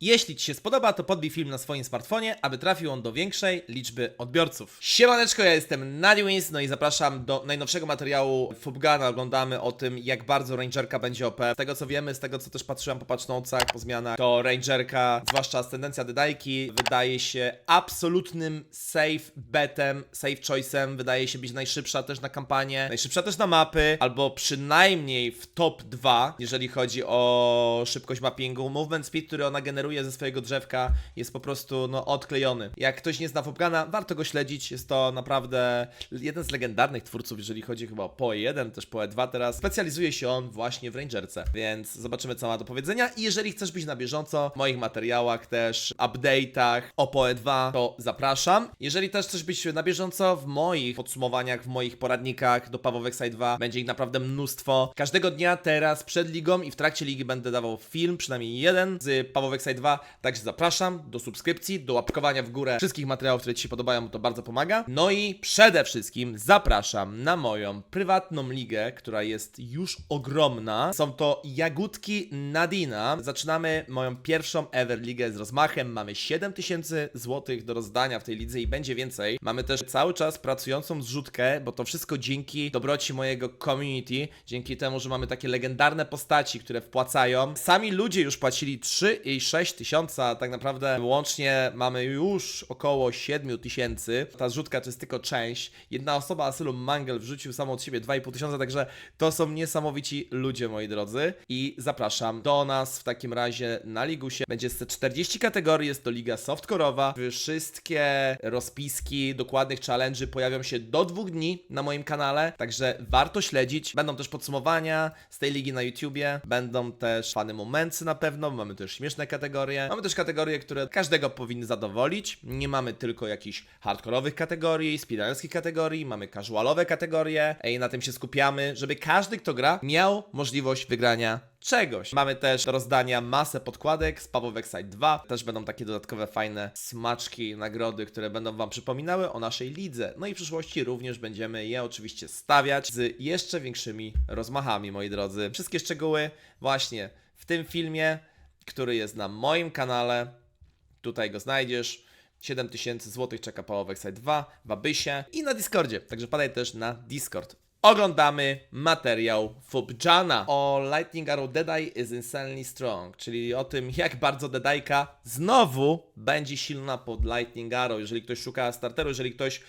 Jeśli Ci się spodoba, to podbij film na swoim smartfonie, aby trafił on do większej liczby odbiorców. Siemaneczko, ja jestem Nadiwins, no i zapraszam do najnowszego materiału Fubgana. Oglądamy o tym, jak bardzo Rangerka będzie OP. Z tego co wiemy, z tego co też patrzyłem po patchnotesach, po zmianach, to Rangerka, zwłaszcza ascendencja Dedajki, wydaje się absolutnym safe betem, safe choice'em. Wydaje się być najszybsza też na kampanię, najszybsza też na mapy, albo przynajmniej w top 2, jeżeli chodzi o szybkość mappingu. Movement speed, który ona generuje ze swojego drzewka, jest po prostu no, odklejony. Jak ktoś nie zna Fobgana, warto go śledzić. Jest to naprawdę jeden z legendarnych twórców, jeżeli chodzi chyba o PoE 1, też PoE 2 teraz. Specjalizuje się on właśnie w Rangerce, więc zobaczymy co ma do powiedzenia. I jeżeli chcesz być na bieżąco w moich materiałach też, update'ach o PoE 2, to zapraszam. Jeżeli też chcesz być na bieżąco w moich podsumowaniach, w moich poradnikach do Pawłowek Side 2, będzie ich naprawdę mnóstwo. Każdego dnia teraz przed ligą i w trakcie ligi będę dawał film, przynajmniej jeden z Pawłowek Side 2, także zapraszam do subskrypcji, do łapkowania w górę wszystkich materiałów, które Ci się podobają, bo to bardzo pomaga. No i przede wszystkim zapraszam na moją prywatną ligę, która jest już ogromna. Są to Jagódki Nadina. Zaczynamy moją pierwszą ever ligę z rozmachem. Mamy 7000 zł do rozdania w tej lidze i będzie więcej. Mamy też cały czas pracującą zrzutkę, bo to wszystko dzięki dobroci mojego community, dzięki temu, że mamy takie legendarne postaci, które wpłacają. Sami ludzie już płacili 3 i 6 tysiąca, a tak naprawdę łącznie mamy już około 7 tysięcy. Ta zrzutka to jest tylko część. Jedna osoba, Asylum Mangel, wrzucił samo od siebie 2,5 tysiąca, także to są niesamowici ludzie, moi drodzy. I zapraszam do nas w takim razie na Ligusie. Będzie 40 kategorii, jest to liga softcore'owa. Wszystkie rozpiski dokładnych challenge'y pojawią się do dwóch dni na moim kanale, także warto śledzić. Będą też podsumowania z tej ligi na YouTubie, będą też fany momenty na pewno, mamy też śmieszne kategorie. Mamy też kategorie, które każdego powinny zadowolić. Nie mamy tylko jakichś hardkorowych kategorii, speedrunnerskich kategorii, mamy casualowe kategorie i na tym się skupiamy, żeby każdy, kto gra, miał możliwość wygrania czegoś. Mamy też do rozdania masę podkładek z Pawłowek Side 2. Też będą takie dodatkowe fajne smaczki, nagrody, które będą Wam przypominały o naszej lidze. No i w przyszłości również będziemy je oczywiście stawiać z jeszcze większymi rozmachami, moi drodzy. Wszystkie szczegóły właśnie w tym filmie, który jest na moim kanale. Tutaj go znajdziesz. 7000 zł czeka Pawłowek Side 2 w Abysie i na Discordzie. Także padaj też na Discord. Oglądamy materiał Fubjana o Lightning Arrow Deadeye is insanely strong, czyli o tym, jak bardzo Dedajka znowu będzie silna pod Lightning Arrow. Jeżeli ktoś szuka starteru, jeżeli ktoś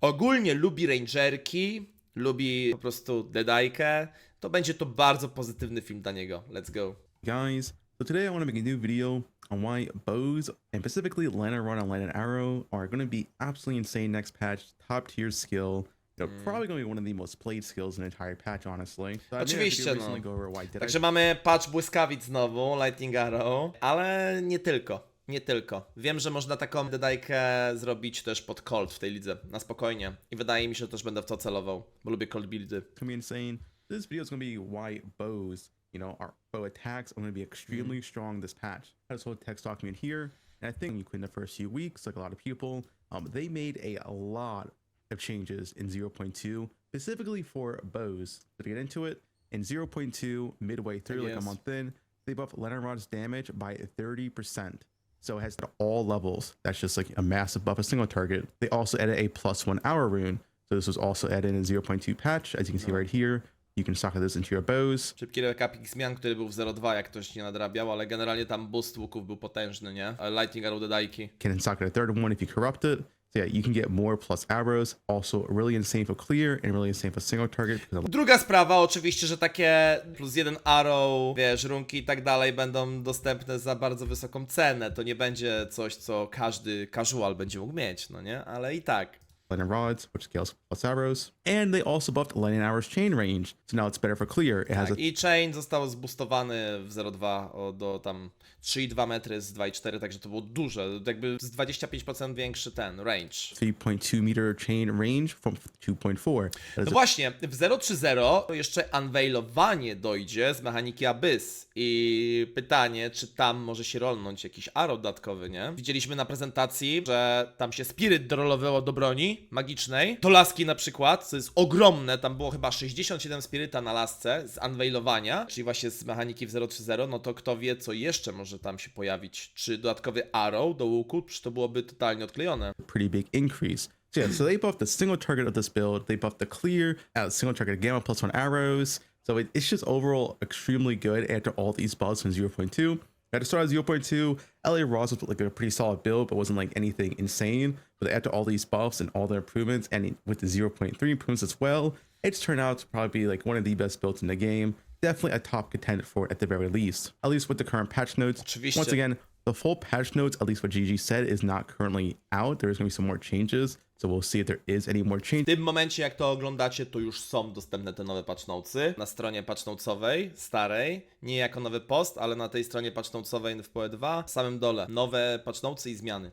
ogólnie lubi rangerki, lubi po prostu Dedajkę, to będzie to bardzo pozytywny film dla niego. Let's go. guys so today i want to make a new video on why bows and specifically lantern rod and lantern arrow are going to be absolutely insane next patch top tier skill you know, probably going to be one of the most played skills in the entire patch honestly so I Oczywiście, no. Także mamy patch błyskawic znowu, Lightning Arrow, ale nie tylko. Nie tylko. Wiem, że można taką dedajkę zrobić też pod Colt w tej lidze, na spokojnie. I wydaje mi się, że też będę w to celował, bo lubię Colt buildy. I come in saying this video is going to be why bows, you know, our bow attacks are going to be extremely strong this patch. I this whole text document here, and I think you quit in the first few weeks, like a lot of people, um, they made a, a lot of changes in 0.2, specifically for bows. So to get into it, in 0.2, midway through, like a month in, they buffed Leonard Rod's damage by 30%. So it has at all levels. That's just like a massive buff, a single target. They also added a plus one hour rune. So this was also added in 0.2 patch. As you can see right here, you can socket this into your bows. Szybki recapik zmian, który był w 0.2, jak ktoś nie nadrabiał, ale generalnie tam boost łuków był potężny, nie? Lightning Arrow dedajki. Can socket a third one if you corrupt it. So yeah, you can get more plus arrows. Also really insane for clear and really insane for single target. Druga sprawa, oczywiście, że takie plus jeden arrow, wiesz, runki i tak dalej będą dostępne za bardzo wysoką cenę. To nie będzie coś, co każdy casual będzie mógł mieć, no nie? Ale i tak. Lightning rods, which scales plus arrows. And they also buffed lightning arrows chain range. So now it's better for clear. It has a Tak, I chain został zboostowany w 0,2 o- do tam 3,2 metry z 2,4, także to było duże, jakby z 25% większy ten range. 3.2 meter chain range from 2.4. That No a właśnie, w 030 jeszcze unveilowanie dojdzie z mechaniki Abyss i pytanie, czy tam może się rolnąć jakiś arrow dodatkowy, nie? Widzieliśmy na prezentacji, że tam się Spirit dorolowało do broni magicznej. To laski na przykład, co jest ogromne, tam było chyba 67 spiryta na lasce z unveilowania, czyli właśnie z mechaniki w 030, no to kto wie, co jeszcze może tam się pojawić. Czy dodatkowy arrow do łuku, czy to byłoby totalnie odklejone. pretty big increase. So yeah, so they buffed the single target of this build. They buffed the clear, uh, single target gamma plus one arrows. So it, it's just overall extremely good after all these buffs from 0.2. At the start of 0.2, LA Ross was like a pretty solid build, but wasn't like anything insane. But after all these buffs and all the improvements, and with the 0.3 improvements as well, it's turned out to probably be like one of the best builds in the game. Definitely a top contender for it at the very least. At least with the current patch notes. Once again, the full patch notes, at least what GG said, is not currently out. There's going to be some more changes. So we'll see if there is any more W changes. tym momencie, jak to oglądacie, to już są dostępne te nowe patchnotesy na stronie patchnotesowej, starej, nie jako nowy post, ale na tej stronie patchnotesowej w PoE2, w samym dole, nowe patchnotesy i zmiany.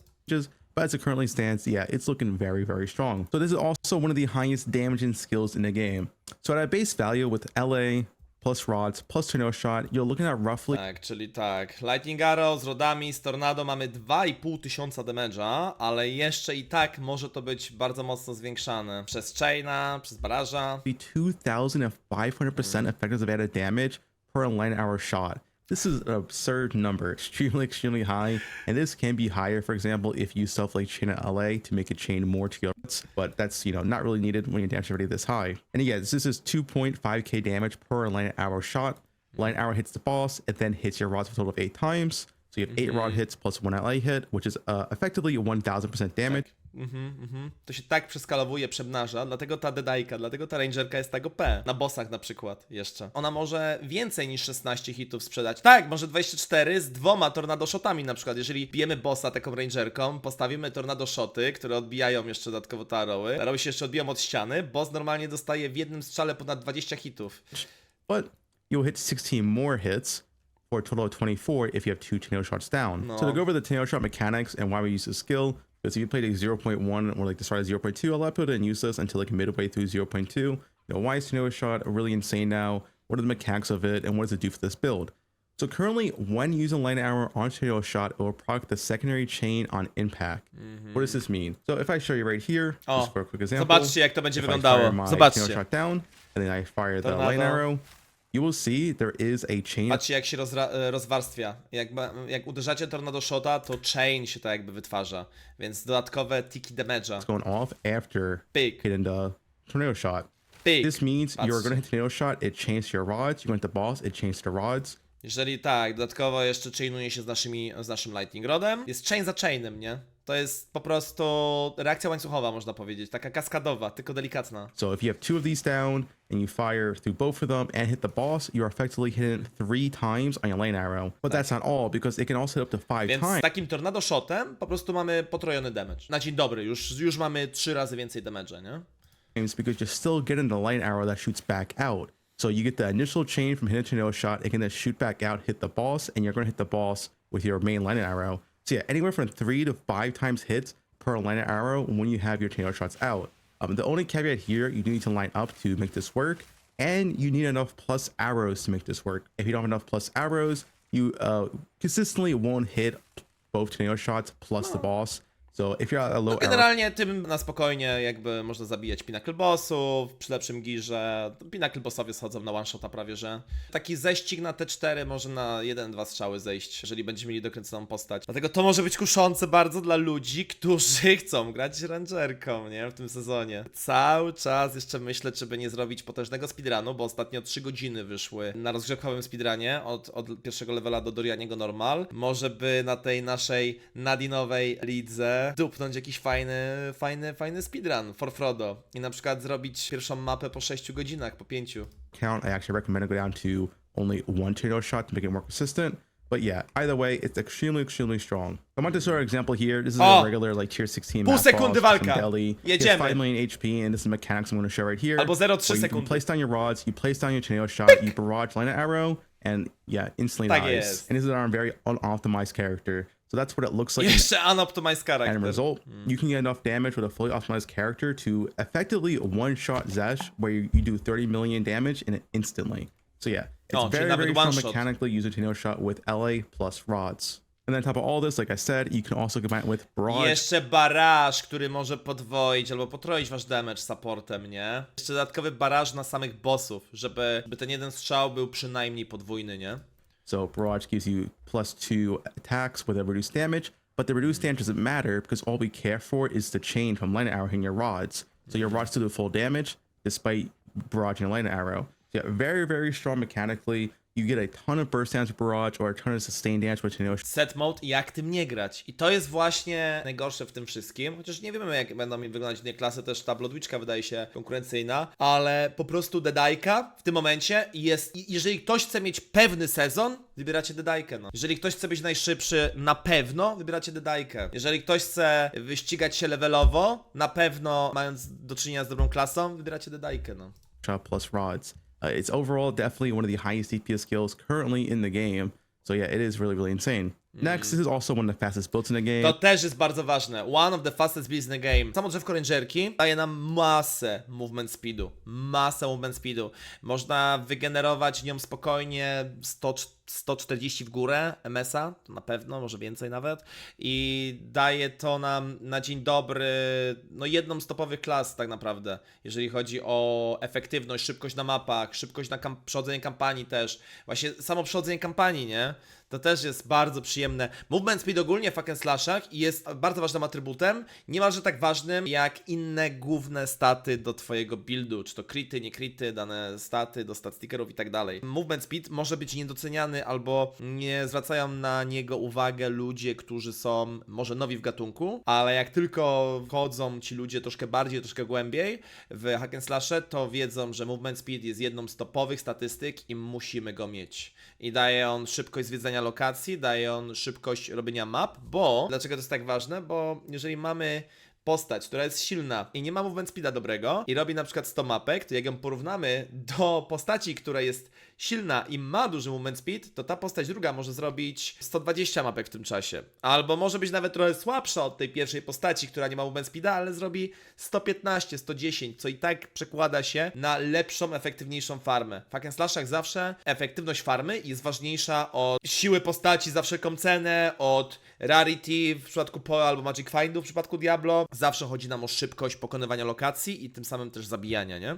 But as it currently stands, yeah, it's looking very, very strong. So this is also one of the highest damaging skills in the game. So at a base value with LA plus rods plus tornado shot, you're looking at roughly Tak, czyli tak, Lightning Arrow z rodami, z Tornado mamy 2,5 tysiąca damage'a, ale jeszcze i tak może to być bardzo mocno zwiększane przez Chaina, przez Baraża. 2,500% effectiveness of added damage per line hour shot. This is an absurd number, extremely, extremely high. And this can be higher, for example, if you self like chain at LA to make it chain more to your but that's you know not really needed when your damage is already this high. And again, this is 2.5k damage per line arrow shot. Line arrow hits the boss, it then hits your rods for a total of eight times. So you have 8 rod hits plus one LA hit, which is uh, effectively 1000% damage. Mhm, mhm. To się tak przeskalowuje, przebnaża, dlatego ta dedajka, dlatego ta rangerka jest tak OP. Na bossach na przykład jeszcze. Ona może więcej niż 16 hitów sprzedać. Tak, może 24 z dwoma tornado shotami na przykład. Jeżeli bijemy bossa taką rangerką, postawimy tornado shoty, które odbijają jeszcze dodatkowo taroły. Taroły się jeszcze odbiją od ściany. Boss normalnie dostaje w jednym strzale ponad 20 hitów. but you'll hit 16 more hits for a total of 24 if you have two tornado shots down. So to go over the tornado shot mechanics and why we use this skill, because if you played a 0.1 or like the start of 0.2, a lot of people didn't use this until like midway through 0.2. You know, why is tornado shot really insane now? What are the mechanics of it, and what does it do for this build? So currently, when using light arrow on tornado shot, it will proc the secondary chain on impact. What does this mean? So if I show you right here, O, just for a quick example, zobaczcie jak to będzie if I fire my Zobaczcie. shot down, and then I fire the Tornado. light arrow, you will see there is a chain Patrzcie jak się rozra- rozwarstwia. Jak, jak uderzacie tornado shota, to chain się tak jakby wytwarza. Więc dodatkowe tiki damage'a. going off after Big. hitting the tornado shot. Big. This means you're going to hit tornado shot, it changes your rods. You went the boss, it changed the rods. Jeżeli tak, dodatkowo jeszcze chainuje się z, naszymi, z naszym Lightning Rodem. Jest chain za chainem, nie? To jest po prostu reakcja łańcuchowa, można powiedzieć. Taka kaskadowa, tylko delikatna. So if you have two of these down and you fire through both of them and hit the boss, you're effectively hitting three times on your lane arrow. But that's not all because it can also hit up to five Więc z times. takim tornado shotem po prostu mamy potrojony damage. Na dzień dobry, już, już mamy trzy razy więcej damage'a, nie? because you're still getting the light arrow that shoots back out. So you get the initial chain from hitting a tornado shot, it can then shoot back out, hit the boss, and you're going to hit the boss with your main lightning arrow. So yeah, anywhere from three to five times hits per lightning arrow when you have your tornado shots out. Um, the only caveat here, you do need to line up to make this work, and you need enough plus arrows to make this work. If you don't have enough plus arrows, you uh, consistently won't hit both tornado shots plus the boss. So if you're a low No, generalnie tym na spokojnie jakby można zabijać Pinnacle Bossów, przy lepszym girze. Pinnacle Bossowie schodzą na one shota prawie, że taki ześcig na T4 może na 1-2 strzały zejść, jeżeli będziemy mieli dokręconą postać. Dlatego to może być kuszące bardzo dla ludzi, którzy chcą grać rangerką, nie? W tym sezonie. Cały czas jeszcze myślę, czy by nie zrobić potężnego speedrunu, bo ostatnio 3 godziny wyszły na rozgrzewkowym speedrunie od, od pierwszego levela do Dorianiego normal. Może by na tej naszej Nadinowej lidze dupnąć jakiś fajny, fajny, fajny speedrun for Frodo i na przykład zrobić pierwszą mapę po 6 godzinach, po 5. count, I actually recommend to go down to only one tornado shot to make it more consistent. But yeah, either way, it's extremely, extremely strong. I want to show our example here. This is Oh. a regular like tier 16 Pół map sekundy boss from walka. Delhi. Jedziemy. 5 million HP, and this is mechanics I'm going to show right here. Albo 0,3 where you, you sekundy. place down your rods, you place down your tornado shot, you barrage line an arrow, and yeah, instantly Tak dies. jest. And this is our very unoptimized character. So that's what it looks like in Jeszcze unoptimized and character. result, mm. you can get enough damage with a fully optimized character to effectively one-shot Zesh, where you, you do 30 million damage in it instantly. So yeah, it's Oh, very very one-shot. mechanically using tornado shot with LA plus rods. And then on top of all this, like I said, you can also combine it with barrage. Jeszcze baraż, który może podwoić albo potroić wasz damage supportem, nie? Jeszcze dodatkowy baraż na samych bossów, żeby, żeby ten jeden strzał był przynajmniej podwójny, nie? So barrage gives you plus two attacks with a reduced damage, but the reduced damage doesn't matter because all we care for is the chain from lightning arrow hitting your rods. So your rods still do full damage despite barrage and lightning arrow. So yeah, very very strong mechanically. You get a ton of burst damage barrage or a ton of sustained damage, which you know set mode i jak tym nie grać. I to jest właśnie najgorsze w tym wszystkim. Chociaż nie wiemy, jak będą mi wyglądać inne klasy, też ta Bloodwitchka wydaje się konkurencyjna, ale po prostu Dedajka w tym momencie jest. Jeżeli ktoś chce mieć pewny sezon, wybieracie Dedajkę. No. Jeżeli ktoś chce być najszybszy, na pewno wybieracie Dedajkę. Jeżeli ktoś chce wyścigać się levelowo, na pewno mając do czynienia z dobrą klasą, wybieracie Dedajkę. No. plus rods. Uh, it's overall definitely one of the highest DPS skills currently in the game. So yeah, it is really really insane. Next, is also one of the fastest builds in the game. To też jest bardzo ważne. One of the fastest builds in the game. Samo drzewko rangerki daje nam masę movement speedu. Masę movement speedu. Można wygenerować nią spokojnie 100, 140 w górę MS-a, na pewno, może więcej nawet. I daje to nam na dzień dobry, no jedną z topowych klas tak naprawdę. Jeżeli chodzi o efektywność, szybkość na mapach, szybkość na kam- przechodzenie kampanii też. Właśnie samo przechodzenie kampanii, nie? To też jest bardzo przyjemne. Movement speed ogólnie w slashach jest bardzo ważnym atrybutem, niemalże tak ważnym jak inne główne staty do twojego buildu, czy to crity, nie crity, dane staty do stat stickerów i tak dalej. Movement speed może być niedoceniany albo nie zwracają na niego uwagę ludzie, którzy są może nowi w gatunku, ale jak tylko wchodzą ci ludzie troszkę bardziej, troszkę głębiej w hack and slashe, to wiedzą, że movement speed jest jedną z topowych statystyk i musimy go mieć. I daje on szybkość zwiedzania lokacji, daje on szybkość robienia map, bo dlaczego to jest tak ważne? Bo jeżeli mamy postać, która jest silna i nie ma movement speeda dobrego i robi na przykład 100 mapek, to jak ją porównamy do postaci, która jest silna i ma duży movement speed, to ta postać druga może zrobić 120 mapek w tym czasie. Albo może być nawet trochę słabsza od tej pierwszej postaci, która nie ma movement speeda, ale zrobi 115, 110, co i tak przekłada się na lepszą, efektywniejszą farmę. W hack and slashach zawsze efektywność farmy jest ważniejsza od siły postaci za wszelką cenę, od rarity w przypadku Poe albo Magic Findu w przypadku Diablo. Zawsze chodzi nam o szybkość pokonywania lokacji i tym samym też zabijania, nie?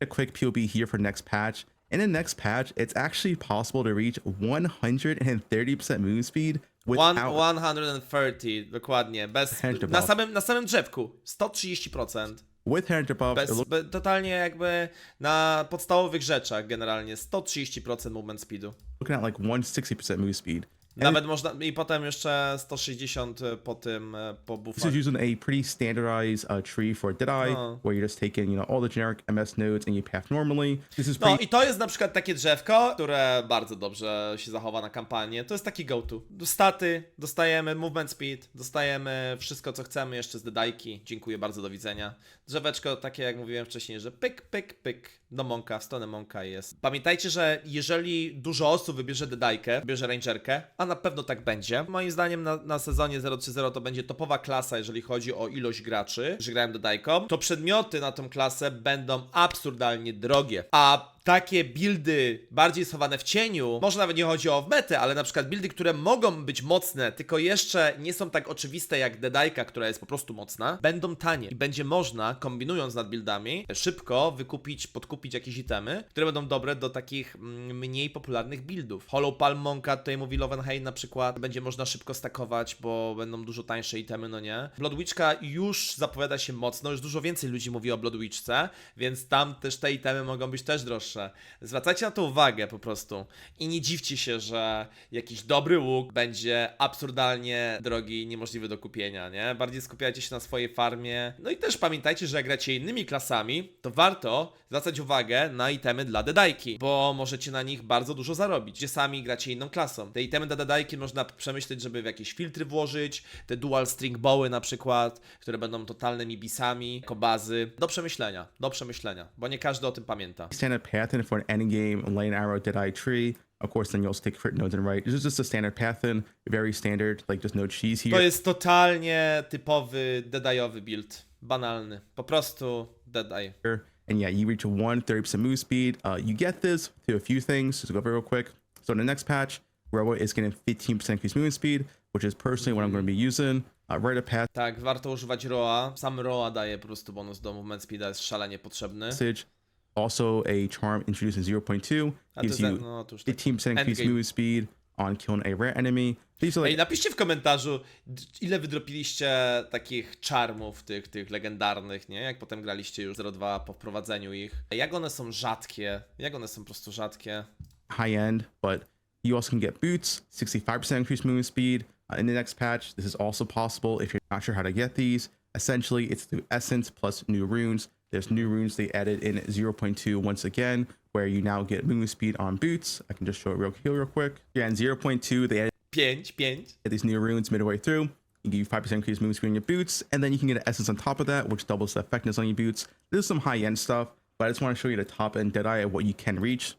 a quick POB here for next patch. In the next patch, it's actually possible to reach 130% move speed without One, 130, dokładnie. Bez, na, samym, na samym drzewku. 130%. with buff. Bez, be, totalnie jakby na podstawowych rzeczach generalnie 130% movement speedu. looking at like 160% move speed. Nawet można, i potem jeszcze 160 po tym, e, po This is using a pretty standardized uh, tree for Deadeye, Oh. where you're just taking you know all the generic MS nodes and you path normally. This is No pretty i to jest na przykład takie drzewko, które bardzo dobrze się zachowa na kampanię. To jest taki go-to. Staty, dostajemy movement speed, dostajemy wszystko co chcemy jeszcze z dedajki. Dziękuję bardzo, do widzenia. Drzeweczko takie jak mówiłem wcześniej, że pyk, pyk, pyk do Monka, w stronę Monka jest. Pamiętajcie, że jeżeli dużo osób wybierze dedajkę, wybierze rangerkę, a na pewno tak będzie, moim zdaniem na, na sezonie 030 to będzie topowa klasa, jeżeli chodzi o ilość graczy, że grają dedajką, to przedmioty na tą klasę będą absurdalnie drogie. A takie buildy bardziej schowane w cieniu, może nawet nie chodzi o w metę, ale na przykład buildy, które mogą być mocne, tylko jeszcze nie są tak oczywiste jak Dedajka, która jest po prostu mocna, będą tanie i będzie można, kombinując nad buildami, szybko wykupić, podkupić jakieś itemy, które będą dobre do takich mm, mniej popularnych buildów. Hollow Palm Monka, tutaj mówi Lovenheim na przykład, będzie można szybko stakować, bo będą dużo tańsze itemy, no nie? Bloodwitchka już zapowiada się mocno, już dużo więcej ludzi mówi o Bloodwitchce, więc tam też te itemy mogą być też droższe. Zwracajcie na to uwagę po prostu i nie dziwcie się, że jakiś dobry łuk będzie absurdalnie drogi i niemożliwy do kupienia, nie? Bardziej skupiajcie się na swojej farmie. No i też pamiętajcie, że jak gracie innymi klasami, to warto zwracać uwagę na itemy dla dedajki, bo możecie na nich bardzo dużo zarobić, gdzie sami gracie inną klasą. Te itemy dla dedajki można przemyśleć, żeby w jakieś filtry włożyć, te dual string bowy na przykład, które będą totalnymi bisami, kobazy. Do przemyślenia, do przemyślenia, bo nie każdy o tym pamięta. For an endgame lane arrow Deadeye tree. Of course, then you'll stick crit nodes and right. This is just a standard very standard, like just no cheese To here. jest totalnie typowy dedajowy build. Banalny. Po prostu dedaj. And yeah, you reach a 130% move speed. Uh, you get this through a few things. Just go over real quick. So in the next patch, Robo is getting 15% increased movement speed, which is personally what I'm going to be using. Uh, Rite of Tak, warto używać Roa. Sam Roa daje po prostu bonus do movement speeda, jest szalenie potrzebny. Passage, also a charm introduced in 0.2, A to gives jest, you no to już tak. 15% increased Endgame. move speed on killing a rare enemy. These are Ej, like napiszcie w komentarzu, ile wydropiliście takich czarmów, tych, tych legendarnych, nie? Jak potem graliście już 0.2 po wprowadzeniu ich. Jak one są rzadkie? Jak one są po prostu rzadkie? high end, but you also can get boots, 65% increased movement speed. Uh, in the next patch, this is also possible if you're not sure how to get these. Essentially, it's through Essence plus new runes. There's new runes they added in 0.2 once again, where you now get movement speed on boots. I can just show it real here real quick. Yeah, in 0.2, they added 5, 5. these new runes midway through. You give you 5% increased movement speed on your boots, and then you can get an essence on top of that, which doubles the effectiveness on your boots. This is some high end stuff, but I just want to show you the top end Deadeye of what you can reach,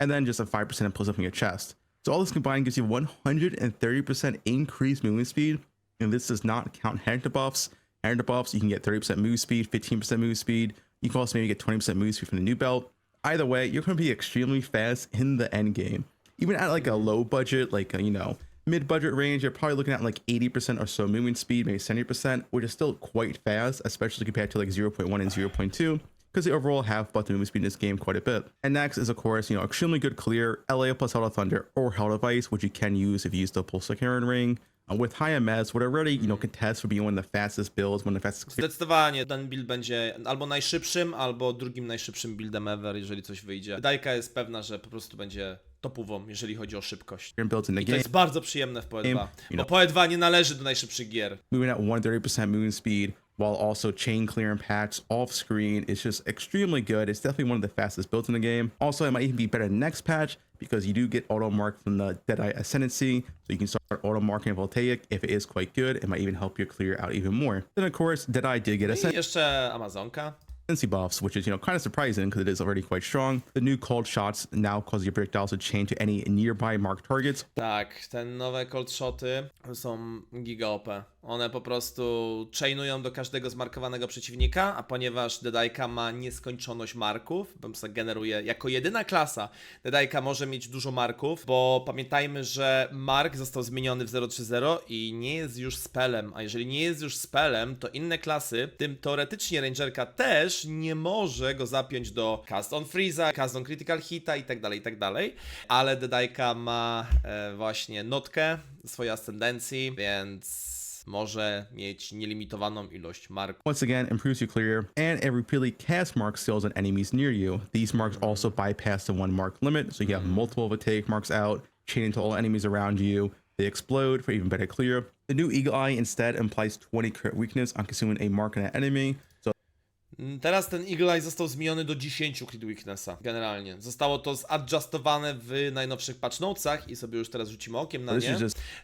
and then just a 5% plus up in your chest. So all this combined gives you 130% increased movement speed, and this does not count head debuffs. Head debuffs, you can get 30% move speed, 15% move speed. You can also maybe get 20% move speed from the new belt. Either way, you're going to be extremely fast in the end game. Even at like a low budget, like a, you know, mid budget range, you're probably looking at like 80% or so movement speed, maybe 70%, which is still quite fast, especially compared to like 0.1 and 0.2 because they overall have buffed the movement speed in this game quite a bit. And next is, of course, you know, extremely good clear LA plus Hell of Thunder or Hell of Ice, which you can use if you use the Pulsar Karen ring. Uh, with high MS, would already, you know, contest for being one of the fastest builds, one of the fastest Zdecydowanie ten build będzie albo najszybszym, albo drugim najszybszym buildem ever, jeżeli coś wyjdzie. Dajka jest pewna, że po prostu będzie topową, jeżeli chodzi o szybkość. clear builds in the I to game. jest bardzo przyjemne w PoE 2, You bo know. PoE 2 nie należy do najszybszych gier. moving at 130% movement speed while also chain clearing packs off screen is just extremely good. It's definitely one of the fastest builds in the game. Also, it might even be better next patch because you do get auto mark from the Deadeye Ascendancy, so you can start auto marking Voltaic if it is quite good. It might even help you clear out even more. Then, of course, Deadeye did get I jeszcze uh, Amazonka. Ascendancy buffs, which is you know kind of surprising because it is already quite strong. The new cold shots now cause your projectiles to chain to any nearby marked targets, Tak, te nowe cold shoty są giga OP. One po prostu chainują do każdego zmarkowanego przeciwnika, a ponieważ Dedajka ma nieskończoność marków, prostu generuje jako jedyna klasa, Dedajka może mieć dużo marków, bo pamiętajmy, że mark został zmieniony w 030 i nie jest już spelem, a jeżeli nie jest już spelem, to inne klasy, tym teoretycznie Rangerka też nie może go zapiąć do cast on freeza, cast on critical hita i tak dalej, i tak ale Dedajka ma e, właśnie notkę swojej ascendencji, więc może mieć nielimitowaną ilość marków. once again improves your clear and it repeatedly cast mark skills on enemies near you. These marks also bypass the one mark limit, so you have mm-hmm. multiple Voltaic marks out, chaining to all enemies around you. They explode for even better clear. The new Eagle Eye instead implies 20 crit weakness on consuming a mark on an enemy, Teraz ten Eagle Eye został zmieniony do 10 crit weaknessa, generalnie. Zostało to zadjustowane w najnowszych patch notesach i sobie już teraz rzucimy okiem na nie.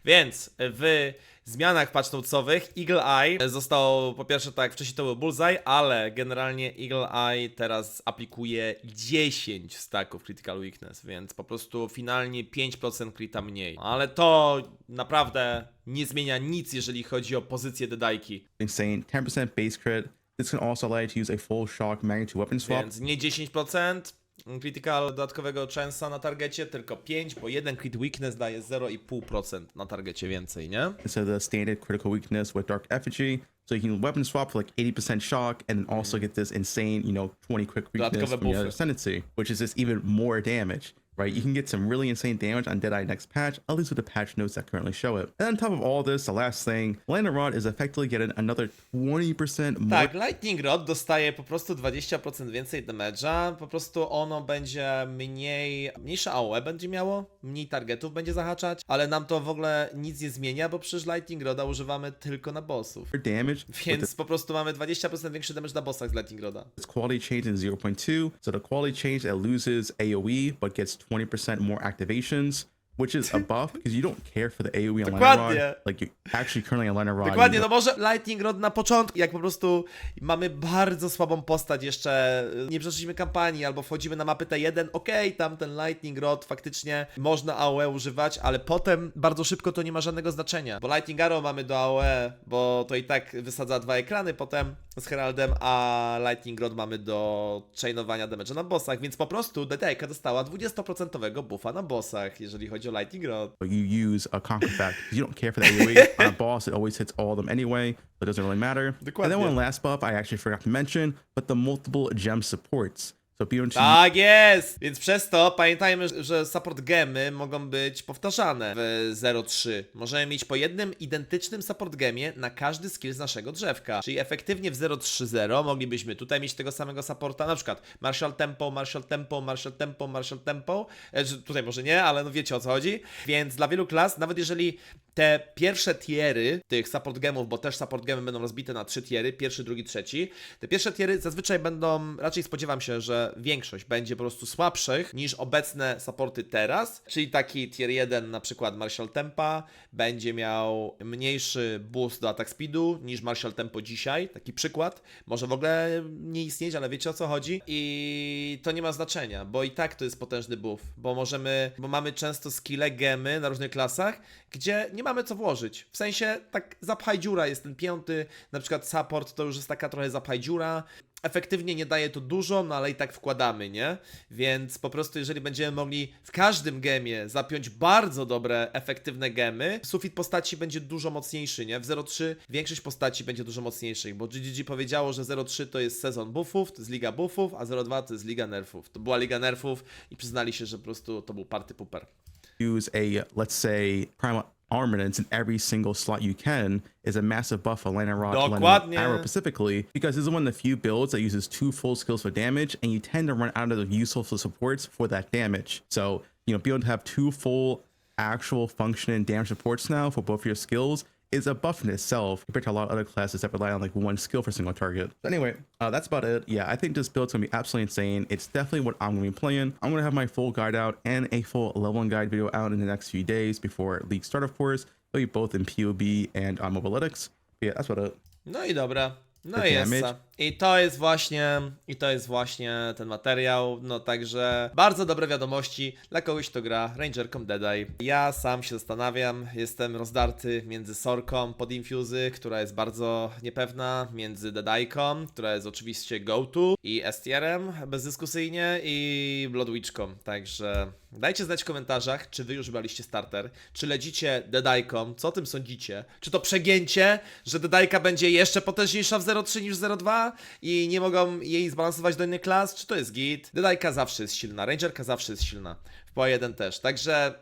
Więc w zmianach patch notesowych Eagle Eye został, po pierwsze tak, wcześniej to był Bullseye, ale generalnie Eagle Eye teraz aplikuje 10 stacków Critical Weakness, więc po prostu finalnie 5% crita mniej. Ale to naprawdę nie zmienia nic, jeżeli chodzi o pozycję Dedajki. insane. 10% base crit. This can also allow you to use a full shock magnitude weapon swap. Więc nie 10% critical dodatkowego chance'a na targecie, tylko 5, bo jeden crit weakness daje 0,5% na targecie więcej, nie? instead of the standard critical weakness with Dark Effigy. So you can weapon swap for like 80% shock and then also get this insane, you know, 20 quick weakness Dodatkowe from your buffy. ascendancy, which is just even more damage, right? You can get some really insane damage on Deadeye next patch, at least with the patch notes that currently show it. And on top of all this, the last thing, Lantern Rod is effectively getting another 20% more Tak, Lightning Rod dostaje po prostu 20% więcej damage'a, po prostu ono będzie mniej, mniejsze AOE będzie miało, mniej targetów będzie zahaczać, ale nam to w ogóle nic nie zmienia, bo przecież Lightning Roda używamy tylko na bossów. damage Więc po prostu mamy 20% większy damage na bossach z Lightning Roda. its quality change in 0.2. So the quality change it loses AoE but gets 20% more activations, which is a buff because you don't care for the AoE on Dokładnie. Rod. Like you're actually currently on Lantern Rod. you Dokładnie, no może Lightning Rod na początku, jak po prostu mamy bardzo słabą postać, jeszcze y, nie przeszliśmy kampanii, albo wchodzimy na mapy T1, okej, tam ten Lightning Rod faktycznie można AOE używać, ale potem bardzo szybko to nie ma żadnego znaczenia, bo Lightning Arrow mamy do AOE, bo to i tak wysadza dwa ekrany potem z Heraldem, a Lightning Rod mamy do chainowania damage'a na bossach, więc po prostu DTK dostała 20% buffa na bossach, jeżeli chodzi chodzi o Lightning Rod. but you use a conquer fact you don't care for the AoE on a boss. It always hits all of them anyway, so it doesn't really matter. And then one last buff I actually forgot to mention, but the multiple gem supports. You want to Tak jest! Więc przez to pamiętajmy, że support gemy mogą być powtarzane w 0.3. Możemy mieć po jednym identycznym support gemie na każdy skill z naszego drzewka. Czyli efektywnie w 0.3.0 moglibyśmy tutaj mieć tego samego supporta, na przykład Martial Tempo, Martial Tempo, Martial Tempo, Martial Tempo. E, tutaj może nie, ale no wiecie o co chodzi. Więc dla wielu klas, nawet jeżeli te pierwsze tiery tych support gemów, bo też support gemy będą rozbite na trzy tiery, pierwszy, drugi, trzeci. Te pierwsze tiery zazwyczaj będą, raczej spodziewam się, że większość będzie po prostu słabszych niż obecne supporty teraz, czyli taki tier 1 na przykład Martial Tempa będzie miał mniejszy boost do attack speedu niż Martial Tempo dzisiaj, taki przykład. Może w ogóle nie istnieć, ale wiecie o co chodzi i to nie ma znaczenia, bo i tak to jest potężny buff, bo możemy, bo mamy często skille, gemy na różnych klasach, gdzie nie mamy co włożyć. W sensie tak zapchaj dziura jest ten piąty, na przykład support to już jest taka trochę zapchaj dziura. Efektywnie nie daje to dużo, no ale i tak wkładamy, nie? Więc po prostu jeżeli będziemy mogli w każdym gemie zapiąć bardzo dobre, efektywne gemy, sufit postaci będzie dużo mocniejszy, nie? W 0.3 większość postaci będzie dużo mocniejszych, bo GGG powiedziało, że 0.3 to jest sezon buffów, to jest liga buffów, a 0.2 to jest liga nerfów. To była liga nerfów i przyznali się, że po prostu to był party pooper. Use a let's say primal armaments in every single slot you can is a massive buff Rod, Lantern Dokładnie. Arrow specifically, because this is one of the few builds that uses two full skills for damage, and you tend to run out of the useful supports for that damage. So, you know, being able to have two full actual functioning damage supports now for both your skills is a buff in itself compared to a lot of other classes that rely on like one skill for single target. But anyway, uh, that's about it. Yeah, I think this build's gonna be absolutely insane. It's definitely what I'm gonna be playing. I'm gonna have my full guide out and a full leveling guide video out in the next few days before league start, of course. They'll be both in POB and on Mobilytics. But yeah, that's about it. No i dobra. No i jest. I to jest właśnie, i to jest właśnie ten materiał, no także bardzo dobre wiadomości. Dla kogoś, kto gra Rangerką Dead Ja sam się zastanawiam, jestem rozdarty między Sorką pod Infuzy, która jest bardzo niepewna, między Dead która jest oczywiście go-to i STR-em bezdyskusyjnie i Bloodwitchką, także... Dajcie znać w komentarzach, czy wy już braliście starter, czy ledzicie Deadajką, co o tym sądzicie, czy to przegięcie, że Deadajka będzie jeszcze potężniejsza w 0.3 niż w 0.2, i nie mogą jej zbalansować do innych klas, czy to jest git. Dodajka zawsze jest silna, Rangerka zawsze jest silna. W PO1 też, także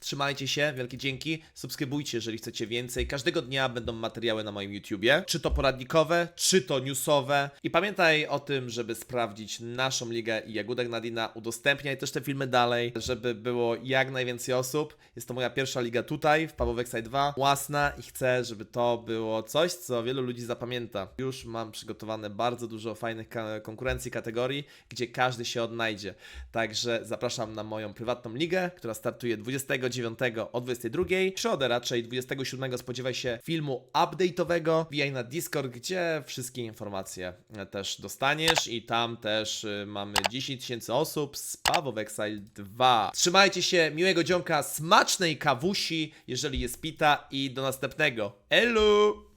Trzymajcie się, wielkie dzięki. Subskrybujcie, jeżeli chcecie więcej. Każdego dnia będą materiały na moim YouTubie. Czy to poradnikowe, czy to newsowe. I pamiętaj o tym, żeby sprawdzić naszą ligę i Jagódek Nadina. Udostępniaj też te filmy dalej, żeby było jak najwięcej osób. Jest to moja pierwsza liga tutaj, w Pawłowek 2. Własna i chcę, żeby to było coś, co wielu ludzi zapamięta. Już mam przygotowane bardzo dużo fajnych konkurencji, kategorii, gdzie każdy się odnajdzie. Także zapraszam na moją prywatną ligę, która startuje 29 o 22. W środę raczej 27 spodziewaj się filmu update'owego. Wbijaj na Discord, gdzie wszystkie informacje e, też dostaniesz i tam też y, mamy 10 tysięcy osób z Paweł w Exile 2. Trzymajcie się, miłego dzionka, smacznej kawusi, jeżeli jest pita i do następnego. Elu!